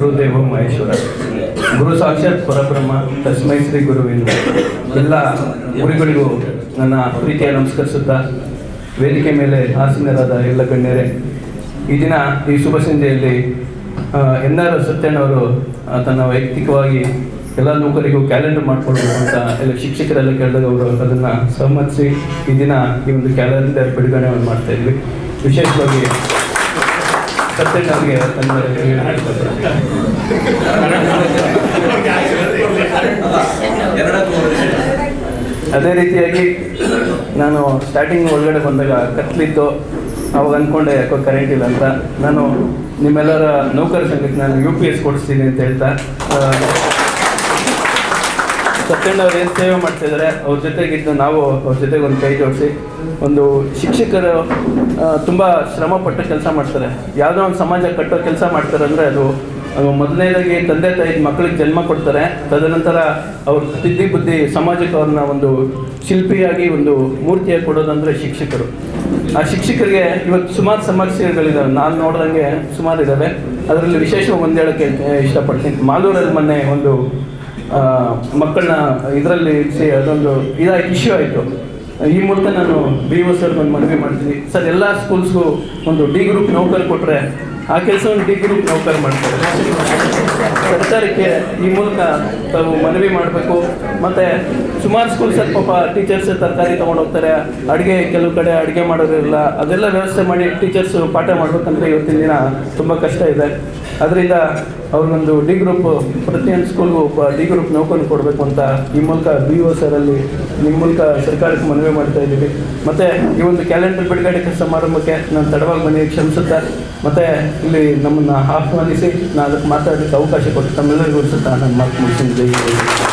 ಗುರುದೇವ ಮಹೇಶ್ವರ. ಗುರು ಸಾಕ್ಷಾತ್ ಪರಬ್ರಹ್ಮ, ತಸ್ಮೈ ಶ್ರೀ ಗುರುವಿನ ಎಲ್ಲ ಗುರುಗಳಿಗೂ ನನ್ನ ಪ್ರೀತಿಯ ನಮಸ್ಕರಿಸುತ್ತಾ ವೇದಿಕೆ ಮೇಲೆ ಆಸೀನರಾದ ಎಲ್ಲ ಗಣ್ಯರೇ, ಈ ದಿನ ಈ ಶುಭ ಸಂಜೆಯಲ್ಲಿ ಎನ್ ಆರ್ ಸತ್ಯನವರು ತನ್ನ ವೈಯಕ್ತಿಕವಾಗಿ ಎಲ್ಲ ನೌಕರಿಗೂ ಕ್ಯಾಲೆಂಡರ್ ಮಾಡ್ಕೊಳ್ಬೇಕು ಅಂತ ಎಲ್ಲ ಶಿಕ್ಷಕರೆಲ್ಲ ಕೇಳಿದಾಗ ಅವರು ಅದನ್ನು ಸಮ್ಮತಿಸಿ ಈ ದಿನ ಈ ಒಂದು ಕ್ಯಾಲೆಂಡರ್ ಬಿಡುಗಡೆ ಮಾಡ್ತಾ ಇದ್ವಿ. ವಿಶೇಷವಾಗಿ ಅದೇ ರೀತಿಯಾಗಿ ನಾನು ಸ್ಟಾರ್ಟಿಂಗ್ ಒಳಗಡೆ ಬಂದಾಗ ಕತ್ಲಿತ್ತು ಅವಾಗ ಅಂದ್ಕೊಂಡೆ ಯಾಕೋ ಕರೆಂಟ್ ಇಲ್ಲ ಅಂತ. ನಾನು ನಿಮ್ಮೆಲ್ಲರ ನೌಕರ ಸಂಘಕ್ಕೆ ನಾನು ಯು ಪಿ ಎಸ್ ಕೊಡಿಸ್ತೀನಿ ಅಂತ ಹೇಳ್ತಾ ಆ, ಸತ್ಯಣ್ಣ ಅವ್ರು ಏನು ಸೇವೆ ಮಾಡ್ತಿದ್ದಾರೆ ಅವ್ರ ಜೊತೆಗಿದ್ದು ನಾವು ಅವ್ರ ಜೊತೆಗೆ ಒಂದು ಕೈ ಜೋಡಿಸಿ ಒಂದು ಶಿಕ್ಷಕರು ತುಂಬ ಶ್ರಮಪಟ್ಟು ಕೆಲಸ ಮಾಡ್ತಾರೆ. ಯಾವುದೋ ಒಂದು ಸಮಾಜ ಕಟ್ಟೋ ಕೆಲಸ ಮಾಡ್ತಾರೆ ಅಂದರೆ ಅದು ಮೊದಲನೇದಾಗಿ ತಂದೆ ತಾಯಿ ಮಕ್ಕಳಿಗೆ ಜನ್ಮ ಕೊಡ್ತಾರೆ ತದನಂತರ ಅವ್ರ ತಿದ್ದಿ ಬುದ್ಧಿ ಸಮಾಜಕ್ಕೆ ಅವ್ರನ್ನ ಒಂದು ಶಿಲ್ಪಿಯಾಗಿ ಒಂದು ಮೂರ್ತಿಯಾಗಿ ಕೊಡೋದಂದರೆ ಶಿಕ್ಷಕರು. ಆ ಶಿಕ್ಷಕರಿಗೆ ಇವತ್ತು ಸುಮಾರು ಸಮಸ್ಯೆಗಳಿದ್ದಾವೆ ನಾನು ನೋಡ್ದಂಗೆ ಸುಮಾರು ಇದ್ದಾವೆ ಅದರಲ್ಲಿ ವಿಶೇಷವಾಗಿ ಒಂದು ಹೇಳೋಕ್ಕೆ ಇಷ್ಟಪಡ್ತೀನಿ. ಮಾಲೂರಲ್ಲಿ ಮೊನ್ನೆ ಒಂದು ಮಕ್ಕಳನ್ನ ಇದರಲ್ಲಿ ಅದೊಂದು ಇದಾಗಿ ಇಶ್ಯೂ ಆಯಿತು. ಈ ಮೂಲಕ ನಾನು ಬಿ ಒ ಸರ್ ಒಂದು ಮನವಿ ಮಾಡ್ತೀನಿ. ಸರ್, ಎಲ್ಲ ಸ್ಕೂಲ್ಸ್ಗೂ ಒಂದು ಡಿ ಗ್ರೂಪ್ ನೌಕರಿ ಕೊಟ್ಟರೆ ಆ ಕೆಲಸವನ್ನು ಡಿ ಗ್ರೂಪ್ ನೌಕರಿ ಮಾಡ್ತಾರೆ. ಸರ್ಕಾರಕ್ಕೆ ಈ ಮೂಲಕ ತಾವು ಮನವಿ ಮಾಡಬೇಕು. ಮತ್ತು ಸುಮಾರು ಸ್ಕೂಲ್ಸಲ್ಲಿ ಪಾಪ ಟೀಚರ್ಸ್ ತರಕಾರಿ ಹೋಗ್ತಾರೆ. ಅಡುಗೆ ಕೆಲವು ಕಡೆ ಅಡುಗೆ ಮಾಡೋದಿಲ್ಲ ಅದೆಲ್ಲ ವ್ಯವಸ್ಥೆ ಮಾಡಿ ಟೀಚರ್ಸು ಪಾಠ ಮಾಡಬೇಕಂದ್ರೆ ಇವತ್ತಿನ ದಿನ ತುಂಬ ಕಷ್ಟ ಇದೆ. ಅದರಿಂದ ಅವ್ರಿಗೊಂದು ಡಿ ಗ್ರೂಪ್ ಪ್ರತಿಯೊಂದು ಸ್ಕೂಲ್ಗೂ ಒಬ್ಬ ಡಿ ಗ್ರೂಪ್ ನೌಕರಿ ಕೊಡಬೇಕು ಅಂತ ಈ ಮೂಲಕ ಬಿ ಒ ಸರಲ್ಲಿ ನಿಮ್ಮ ಮೂಲಕ ಸರ್ಕಾರಕ್ಕೆ ಮನವಿ ಮಾಡ್ತಾ ಇದ್ದೀವಿ. ಮತ್ತು ಈ ಒಂದು ಕ್ಯಾಲೆಂಡರ್ ಬಿಡುಗಡೆ ಸಮಾರಂಭಕ್ಕೆ ನಾನು ತಡವಾಗಿ ಮನೆ ಕ್ಷಮಿಸುತ್ತಾ, ಮತ್ತು ಇಲ್ಲಿ ನಮ್ಮನ್ನು ಆಹ್ವಾನಿಸಿ, ನಾನು ಅದಕ್ಕೆ ಮಾತಾಡಲಿಕ್ಕೆ ಅವಕಾಶ ಕೊಟ್ಟು ತಮ್ಮೆಲ್ಲರಿಗೂ ಸುತ್ತಾ ನಾನು